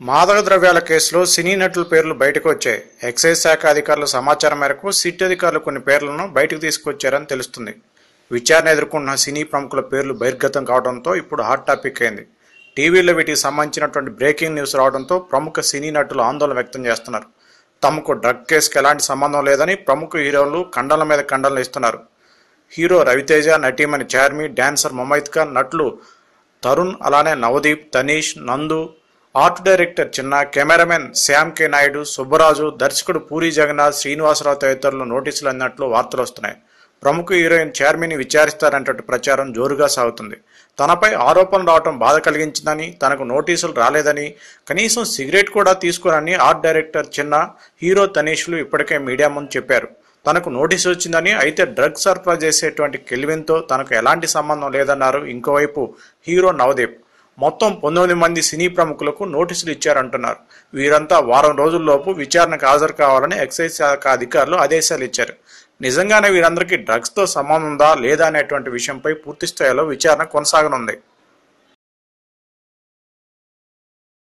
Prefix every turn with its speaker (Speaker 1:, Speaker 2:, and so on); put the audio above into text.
Speaker 1: మాదక ద్రవ్యాల కేసులో సినీ నటుల పేర్లు బయటకు వచ్చాయి. ఎక్సైజ్ శాఖ అధికారుల సమాచారం మేరకు సిట్ అధికారులు కొన్ని పేర్లను బయటకు తీసుకొచ్చారని తెలుస్తుంది. విచారణ ఎదుర్కొన్న సినీ ప్రముఖుల పేర్లు బహిర్గతం కావడంతో ఇప్పుడు హాట్ టాపిక్ అయింది. టీవీలో వీటికి సంబంధించినటువంటి బ్రేకింగ్ న్యూస్ రావడంతో ప్రముఖ సినీ నటులు ఆందోళన వ్యక్తం చేస్తున్నారు. తమకు డ్రగ్ కేసుకి ఎలాంటి సంబంధం లేదని ప్రముఖ హీరోలు కండల మీద కండలు ఇస్తున్నారు. హీరో రవితేజ నటీమణి చార్మి డాన్సర్ ముమైత్ ఖాన్ నటులు తరుణ్ అలానే Navdeep Tanish Nandu art director Chinna cameraman Shyam K. Naidu Subbaraju దర్శకుడు పూరి జగన్నాథ్ శ్రీనివాసరావు తదితరులు నోటీసులు అందినట్లు వార్తలు వస్తున్నాయి. ప్రముఖ హీరోయిన్ చార్మిని విచారిస్తారంటే ప్రచారం జోరుగా సాగుతుంది. తనపై ఆరోపణలు రావడం బాధ కలిగించిందని తనకు నోటీసులు రాలేదని కనీసం సిగరెట్ కూడా తీసుకోనని ఆర్ట్ డైరెక్టర్ చిన్న హీరో తనీష్లు ఇప్పటికే మీడియా ముందు చెప్పారు. తనకు నోటీసు వచ్చిందని అయితే డ్రగ్ సరఫరా చేసేటువంటి కెల్విన్తో తనకు ఎలాంటి సంబంధం లేదన్నారు. ఇంకోవైపు హీరో నవదీప్ మొత్తం పంతొమ్మిది మంది సినీ ప్రముఖులకు నోటీసులు ఇచ్చారంటున్నారు. వీరంతా వారం రోజుల్లోపు విచారణకు హాజరు కావాలని ఎక్సైజ్ శాఖ అధికారులు ఆదేశాలు ఇచ్చారు. నిజంగానే వీరందరికీ డ్రగ్స్తో సంబంధం ఉందా లేదా అనేటువంటి విషయంపై పూర్తి స్థాయిలో విచారణ కొనసాగనుంది.